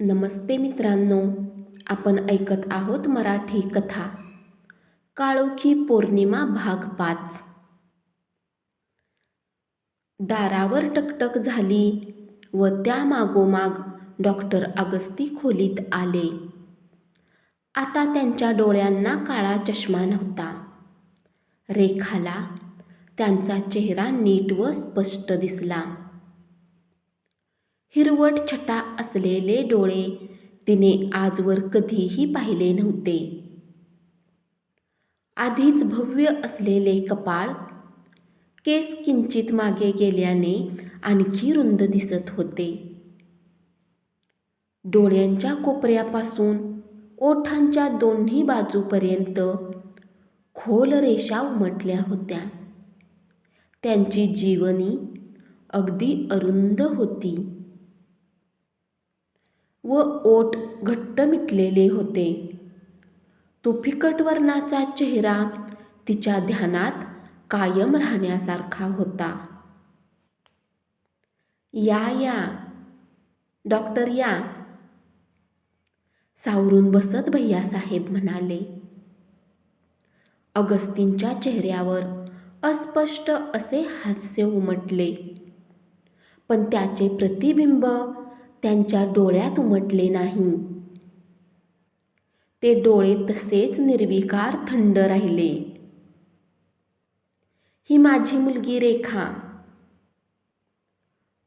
नमस्ते मित्रांनो आपण ऐकत आहोत मराठी कथा काळोखी पौर्णिमा भाग पाच. दारावर टकटक झाली व त्या मागोमाग डॉक्टर अगस्ती खोलीत आले. आता त्यांच्या डोळ्यांना काळा चष्मा नव्हता. रेखाला त्यांचा चेहरा नीट व स्पष्ट दिसला. हिरवट छटा असलेले डोळे तिने आजवर कधीही पाहिले नव्हते. आधीच भव्य असलेले कपाळ केस किंचित मागे गेल्याने आणखी रुंद दिसत होते. डोळ्यांच्या कोपऱ्यापासून ओठांच्या दोन्ही बाजूपर्यंत खोल रेषा उमटल्या होत्या. त्यांची जीवनी अगदी अरुंद होती. व ओट घट्ट मिटलेले होते. तो फिकट वर्णाचा चेहरा तिच्या ध्यानात कायम राहण्यासारखा होता. या या. डॉक्टर या. सावरून बसत भैयासाहेब म्हणाले. अगस्तींच्या चेहऱ्यावर अस्पष्ट असे हास्य उमटले. पण त्याचे प्रतिबिंब त्यांच्या डोळ्यात उमटले नाही. ते डोळे तसेच निर्विकार थंड राहिले. ही माझी मुलगी रेखा.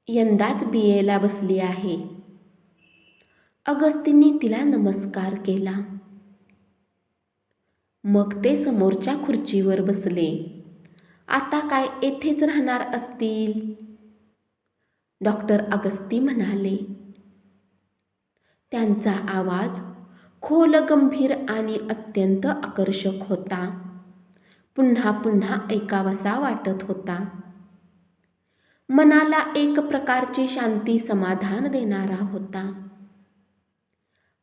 यंदाच बी. एला बसली आहे. अगस्तींनी तिला नमस्कार केला. मग ते समोरच्या खुर्चीवर बसले. आता काय येथेच राहणार असतील? डॉक्टर अगस्ती म्हणाले. त्यांचा आवाज खोल गंभीर आणि अत्यंत आकर्षक होता. पुन्हा पुन्हा ऐकावासा वाटत होता. मनाला एक प्रकारची शांती समाधान देणारा होता.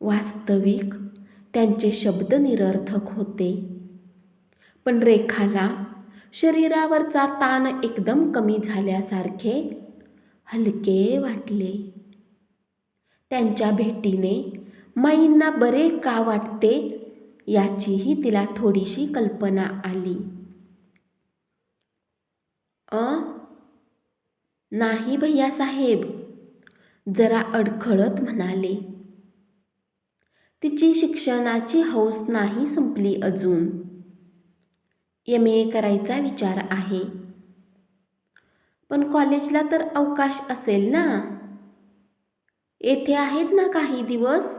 वास्तविक त्यांचे शब्द निरर्थक होते. पण रेखाला शरीरावरचा ताण एकदम कमी झाल्यासारखे हलके वाटले. त्यांच्या भेटीने माईंना बरे का वाटते याचीही तिला थोडीशी कल्पना आली. अ? नाही भैयासाहेब जरा अडखळत म्हणाले. तिची शिक्षणाची हौस नाही संपली अजून. एम. ए. करायचा विचार आहे. पण कॉलेजला तर अवकाश असेल ना? येथे आहेत ना काही दिवस?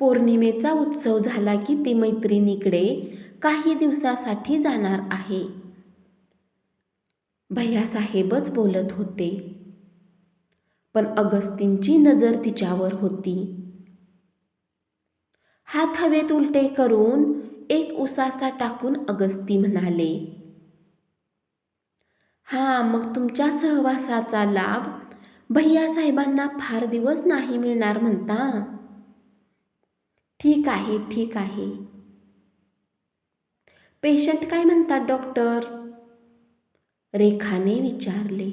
पौर्णिमेचा उत्सव झाला की ती मैत्रिणीकडे काही दिवसासाठी जाणार आहे. भैयासाहेबच बोलत होते. पण अगस्तींची नजर तिच्यावर होती. हात हवेत उलटे करून एक उसासा टाकून अगस्ती म्हणाले हा मग तुमच्या सहवासाचा लाभ भैयासाहेबांना फार दिवस नाही मिळणार म्हणता. ठीक आहे ठीक आहे. पेशंट काय म्हणतात डॉक्टर? रेखाने विचारले.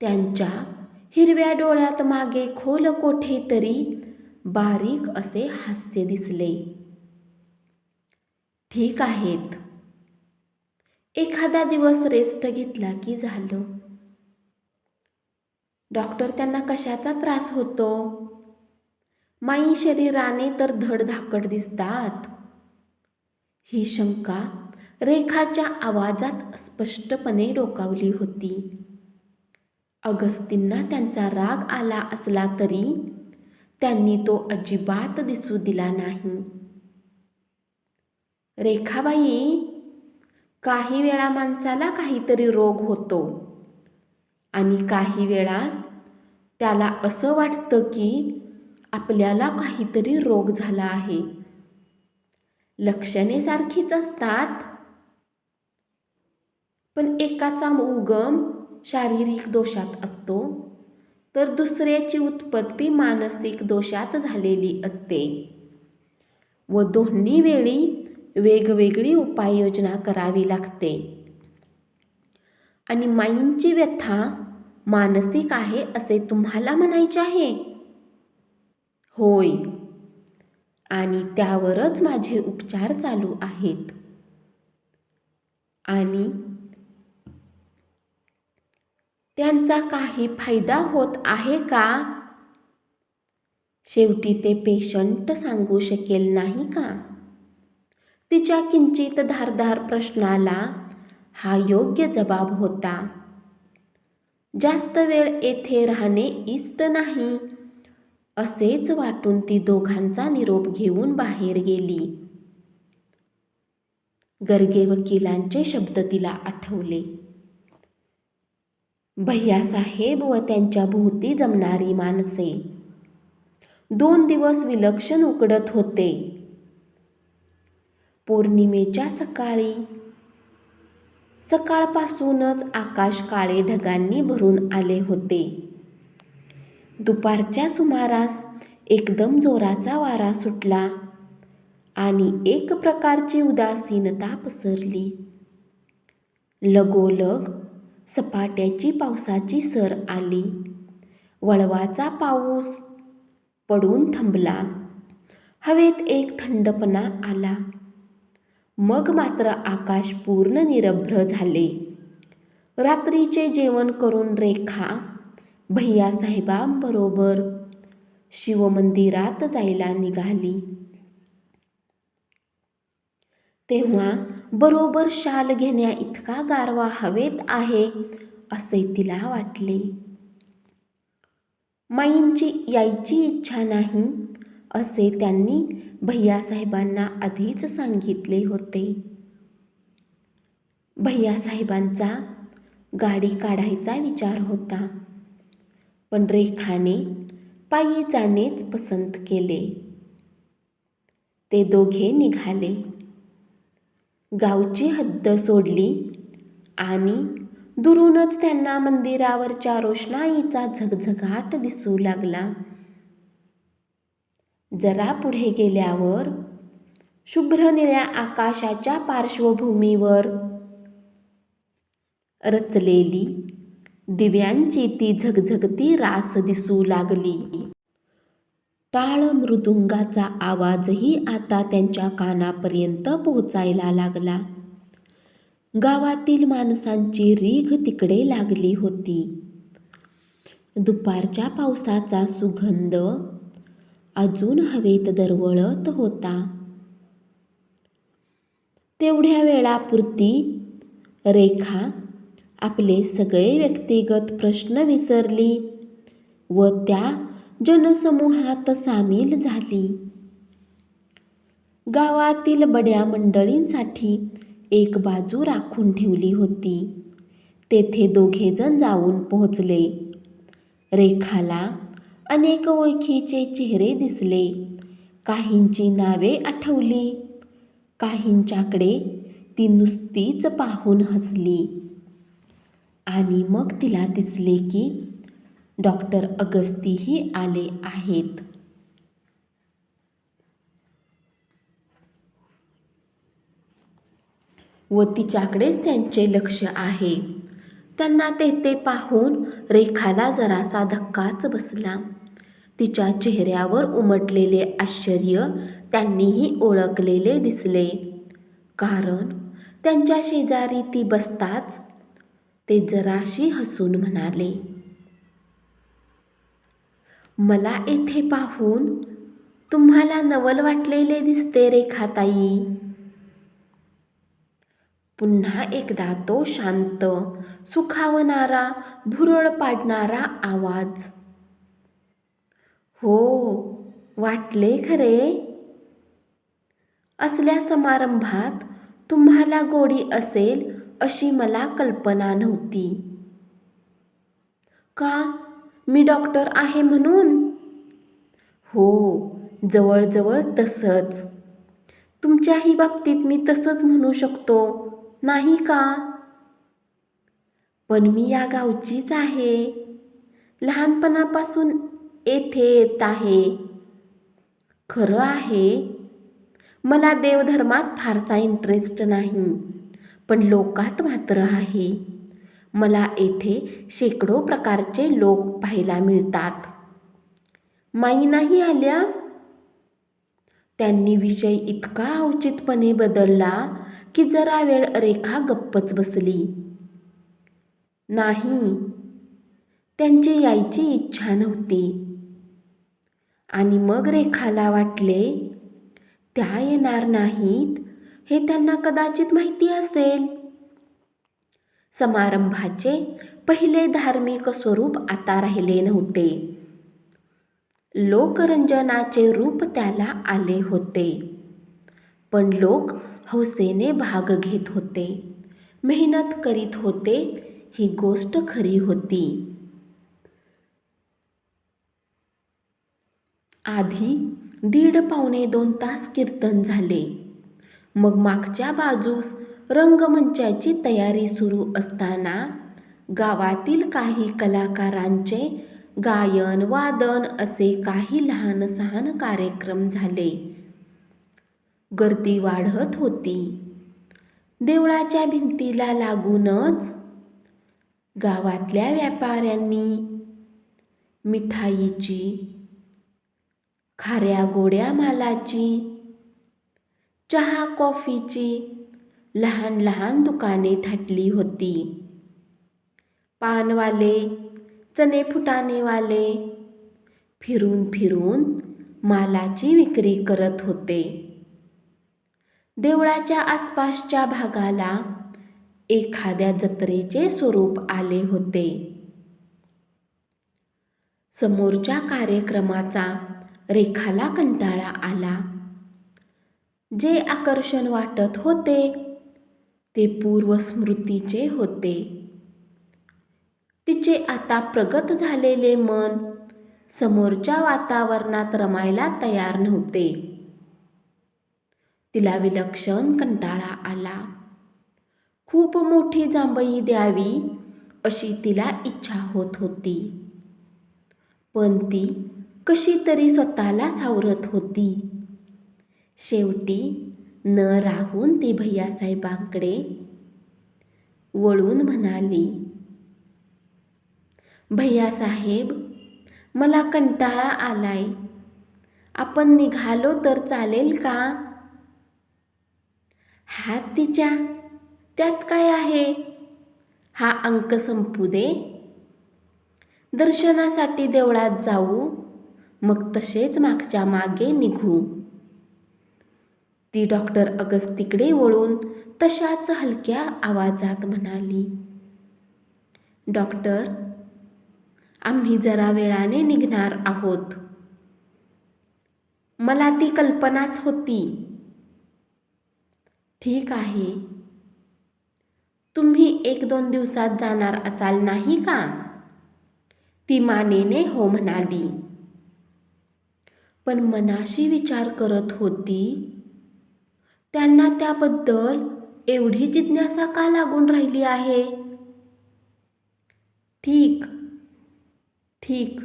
त्यांच्या हिरव्या डोळ्यात मागे खोल कोठेतरी बारीक असे हास्य दिसले. ठीक आहेत. एखादा दिवस रेस्ट घेतला की झालं. डॉक्टर त्यांना कशाचा त्रास होतो? माई शरीराने तर धडधाकट दिसतात. ही शंका रेखाच्या आवाजात स्पष्टपणे डोकावली होती. अगस्तींना त्यांचा राग आला असला तरी त्यांनी तो अजिबात दिसू दिला नाही. रेखाबाई काही वेळा माणसाला काहीतरी रोग होतो आणि काही वेळा त्याला असं वाटतं की आपल्याला काहीतरी रोग झाला आहे. लक्षणे सारखीच असतात. पण एकाचा उगम शारीरिक दोषात असतो. तर दुसऱ्याची उत्पत्ती मानसिक दोषात झालेली असते. व दोन्ही वेळी वेगवेगळी उपाययोजना करावी लागते. आणि माईंची व्यथा मानसिक आहे असे तुम्हाला म्हणायचे आहे? होय. आणि त्यावरच माझे उपचार चालू आहेत. आणि त्यांचा काही फायदा होत आहे का? शेवटी ते पेशंट सांगू शकेल नाही का? तिच्या किंचित धारधार प्रश्नाला हा योग्य जबाब होता. जास्त वेळ येथे राहणे इष्ट नाही. असेच वाटून ती दोघांचा निरोप घेऊन बाहेर गेली. गर्गे वकिलांचे शब्द तिला आठवले. भैयासाहेब व त्यांच्या भोवती जमणारी माणसे. दोन दिवस विलक्षण उकडत होते. पौर्णिमेच्या सकाळी सकाळपासूनच आकाश काळे ढगांनी भरून आले होते. दुपारच्या सुमारास एकदम जोराचा वारा सुटला आणि एक प्रकारची उदासीनता पसरली. लगोलग सपाट्याची पावसाची सर आली. वळवाचा पाऊस पडून थांबला. हवेत एक थंडपणा आला. मग मात्र आकाश पूर्ण निरभ्र झाले. रात्रीचे जेवण करून रेखा भैयासाहेबांबरोबर शिवमंदिरात जायला निघाली. तेव्हा बरोबर शाल घेण्या इतका गारवा हवेत आहे असे तिला वाटले. माईंची यायची इच्छा नाही असे त्यांनी भैयासाहेबांना आधीच सांगितले होते. भैयासाहेबांचा गाडी काढायचा विचार होता. पण रेखाने पायी जाणेच पसंत केले. ते दोघे निघाले. गावची हद्द सोडली आणि दुरूनच त्यांना मंदिरावरच्या रोषणाईचा झगझगाट दिसू लागला. जरा पुढे गेल्यावर शुभ्र निळ्या आकाशाच्या पार्श्वभूमीवर रचलेली दिव्यांची ती झगझगती रास दिसू लागली. टाळ मृदुंगाचा आवाजही आता त्यांच्या कानापर्यंत पोहोचायला लागला. गावातील माणसांची रीघ तिकडे लागली होती. दुपारच्या पावसाचा सुगंध अजून हवेत दरवळत होता. तेवढ्या वेळापुरती रेखा आपले सगळे व्यक्तिगत प्रश्न विसरली व त्या जनसमूहात सामील झाली. गावातील बड्या मंडळींसाठी एक बाजू राखून ठेवली होती. तेथे दोघेजण जाऊन पोहोचले. रेखाला अनेक ओळखीचे चेहरे दिसले. काहींची नावे आठवली काहींच्याकडे ती नुसतीच पाहून हसली. आणि मग तिला दिसले की डॉक्टर अगस्तीही आले आहेत. व तिच्याकडेच त्यांचे लक्ष आहे. त्यांना तेथे पाहून रेखाला जरासा धक्काच बसला. तिच्या चेहऱ्यावर उमटलेले आश्चर्य त्यांनीही ओळखलेले दिसले. कारण त्यांच्या शेजारी ती बसताच ते जराशी हसून म्हणाले मला येथे पाहून तुम्हाला नवल वाटलेले दिसते रेखाताई पुन्हा एकदा तो शांत सुखावणारा भुरळ पाडणारा आवाज. हो वाटले खरे? असल्या समारंभात तुम्हाला गोडी असेल अशी मला कल्पना नव्हती. का? मी डॉक्टर आहे म्हणून? हो जवळजवळ तसंच. तुमच्याही बाबतीत मी तसंच म्हणू शकतो नाही का? पण मी या गावचीच आहे. लहानपणापासून येथे येत आहे. खरं आहे मला देवधर्मात फारसा इंटरेस्ट नाही पण लोकात मात्र आहे. मला येथे शेकडो प्रकारचे लोक पाहायला मिळतात. माई नाही आल्या? त्यांनी विषय इतका औचितपणे बदलला की जरा वेळ रेखा गप्पच बसली. नाही. त्यांची यायची इच्छा नव्हती. आणि मग रेखाला वाटले त्या येणार नाहीत हे त्यांना कदाचित माहिती असेल. समारंभाचे पहिले धार्मिक स्वरूप आता राहिले नव्हते. लोकरंजनाचे रूप त्याला आले होते. पण लोक हौसेने भाग घेत होते मेहनत करीत होते ही गोष्ट खरी होती. आधी दीड पावणे दोन तास कीर्तन झाले. मग मागच्या बाजूस रंगमंचाची तयारी सुरू असताना गावातील काही कलाकारांचे गायन वादन असे काही लहान सहान कार्यक्रम झाले. गर्दी वाढत होती. देवळाच्या भिंतीला लागूनच गावातल्या व्यापाऱ्यांनी मिठाईची खाऱ्या गोड्या मालाची चहा कॉफीची लहान लहान दुकाने थाटली होती. पानवाले चणे फुटाणेवाले फिरून फिरून मालाची विक्री करत होते. देवळाच्या आसपासच्या भागाला एखाद्या जत्रेचे स्वरूप आले होते. समोरच्या कार्यक्रमाचा रेखाला कंटाळा आला. जे आकर्षण वाटत होते ते पूर्वस्मृतीचे होते. तिचे आता प्रगत झालेले मन समोरच्या वातावरणात रमायला तयार नव्हते. तिला विलक्षण कंटाळा आला. खूप मोठी जांभई द्यावी अशी तिला इच्छा होत होती. पण ती कशी तरी स्वतःला सावरत होती. शेवटी न राहून ती भैयासाहेबांकडे वळून म्हणाली भैयासाहेब मला कंटाळा आलाय. आपण निघालो तर चालेल का? हात तिच्या त्यात काय आहे? हा अंक संपू दे. दर्शनासाठी देवळात जाऊ. मग तसेच मागच्या मागे निघू. ती डॉक्टर अगस्तीकडे वळून तशाच हलक्या आवाजात म्हणाली डॉक्टर आम्ही जरा वेळाने निघणार आहोत. मला ती कल्पनाच होती. ठीक आहे. तुम्ही एक दोन दिवसात जाणार असाल नाही का? ती मानेने हो म्हणाली. पण मनाशी विचार करत होती. त्यांना त्याबद्दल एवढी जिज्ञासा का लागून राहिली आहे? ठीक ठीक.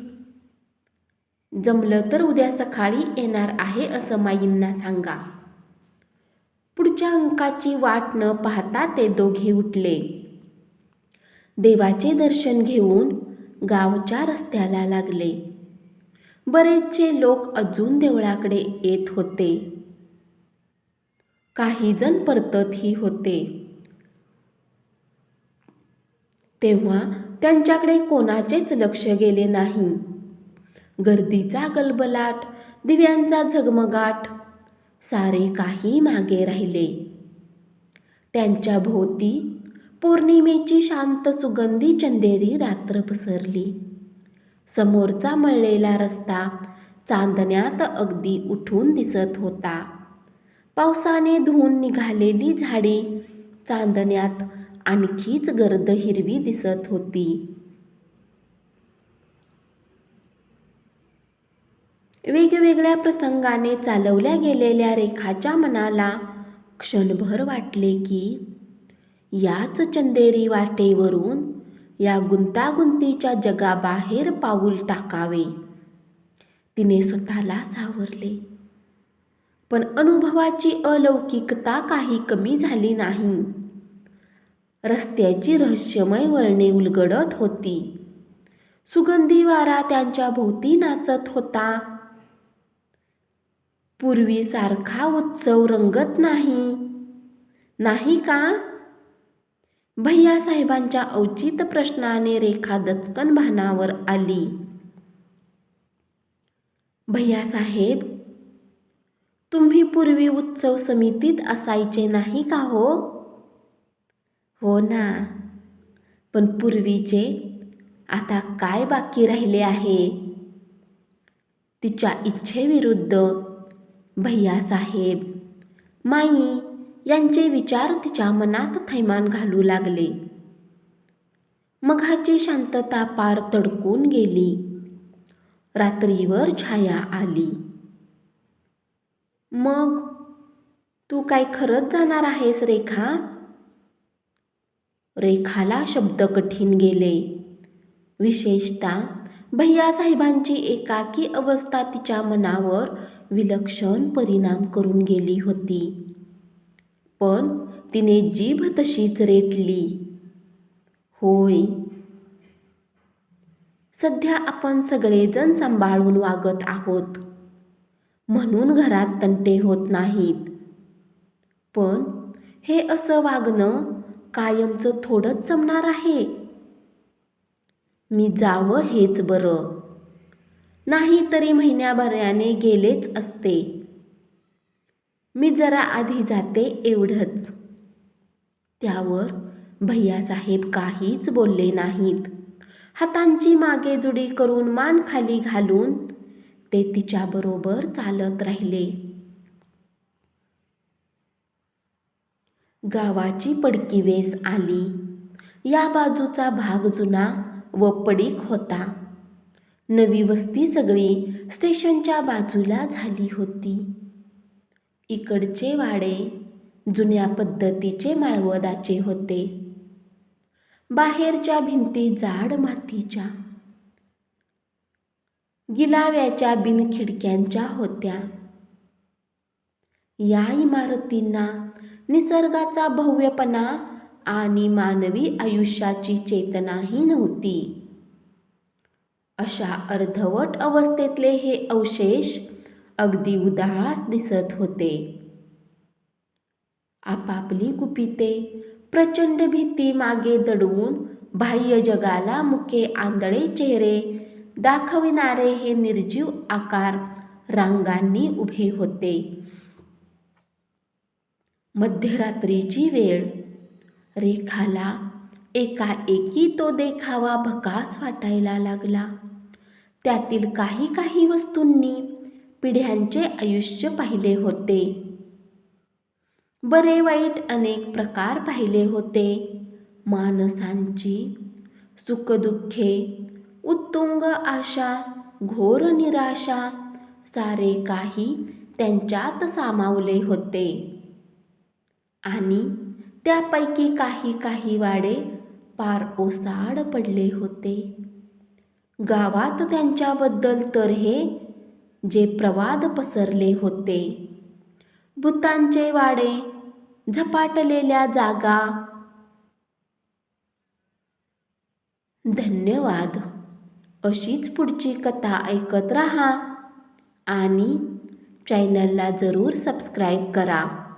जमलं तर उद्या सकाळी येणार आहे असं माईंना सांगा. पुढच्या अंकाची वाट न पाहता ते दोघे उठले. देवाचे दर्शन घेऊन गावच्या रस्त्याला लागले. बरेचसे लोक अजून देवळाकडे येत होते. काही जण परततही होते. तेव्हा त्यांच्याकडे कोणाचेच लक्ष गेले नाही. गर्दीचा गलबलाट दिव्यांचा झगमगाट सारे काही मागे राहिले. त्यांच्या भोवती पौर्णिमेची शांत सुगंधी चंदेरी रात्र पसरली. समोरचा मळलेला रस्ता चांदण्यात अगदी उठून दिसत होता. पावसाने धुवून निघालेली झाडी चांदण्यात आणखीच गर्द हिरवी दिसत होती. वेगवेगळ्या प्रसंगाने चालवल्या गेलेल्या रेखाच्या मनाला क्षणभर वाटले की याच चंदेरी वाटेवरून या गुंतागुंतीच्या जगाबाहेर पाऊल टाकावे. तिने स्वतःला सावरले. पण अनुभवाची अलौकिकता काही कमी झाली नाही. रस्त्याची रहस्यमय वळणे उलगडत होती. सुगंधी वारा त्यांच्या भोवती नाचत होता. पूर्वीसारखा उत्सव रंगत नाही. नाही का? भैयासाहेबांच्या औचित प्रश्नाने रेखा दचकन भानावर आली. भैयासाहेब तुम्ही पूर्वी उत्सव समितीत असायचे नाही का हो? हो ना. पण पूर्वीचे आता काय बाकी राहिले आहे? तिच्या इच्छेविरुद्ध भैयासाहेब. माई यांचे विचार तिच्या मनात थैमान घालू लागले. मघाची शांतता पार तडकून गेली. रात्रीवर छाया आली. मग तू काय खरंच जाणार आहेस रेखा? रेखाला शब्द कठीण गेले. विशेषतः भैयासाहेबांची एकाकी अवस्था तिच्या मनावर विलक्षण परिणाम करून गेली होती. पण तिने जीभ तशीच रेटली. होय. सध्या आपण सगळेजण सांभाळून वागत आहोत. म्हणून घरात तंटे होत नाहीत. पण हे असं वागणं कायमचं थोडंच जमणार आहे. मी जावं हेच बरं. नाही तरी महिन्याभराने गेलेच असते. मी जरा आधी जाते एवढंच. त्यावर भैयासाहेब काहीच बोलले नाहीत. हातांची मागे जुडी करून मान खाली घालून ते तिच्याबरोबर चालत राहिले. गावाची पडकी वेस आली. या बाजूचा भाग जुना व पडीक होता. नवी वस्ती सगळी स्टेशनच्या बाजूला झाली होती. इकडचे वाडे जुन्या पद्धतीचे माळवदाचे होते. बाहेरच्या भिंती जाड मातीच्या. गिलाव्याच्या बिनखिडक्यांच्या होत्या. या इमारतींना निसर्गाचा भव्यपणा आणि मानवी आयुष्याची चेतनाही नव्हती. अशा अर्धवट अवस्थेतले हे अवशेष अगदी उदास दिसत होते. आपापली गुपिते प्रचंड भीती मागे दडवून बाह्य जगाला मुके आंधळे चेहरे दाखविणारे हे निर्जीव आकार रांगांनी उभे होते. मध्यरात्रीची वेळ. रेखाला एकाएकी तो देखावा भकास वाटायला लागला. त्यातील काही काही वस्तूंनी पिढ्यांचे आयुष्य पाहिले होते. बरे वाईट अनेक प्रकार पाहिले होते. माणसांची सुखदुःखे उत्तुंग आशा घोर निराशा सारे काही त्यांच्यात सामावले होते. आणि त्यापैकी काही काही वाडे पार ओसाड पडले होते. गावात त्यांच्याबद्दल तर हे जे प्रवाद पसरले होते. भूतांचे वाडे झपाटलेल्या जागा. धन्यवाद. अशीच पुढची कथा ऐकत राहा आणि चॅनलला जरूर सबस्क्राईब करा.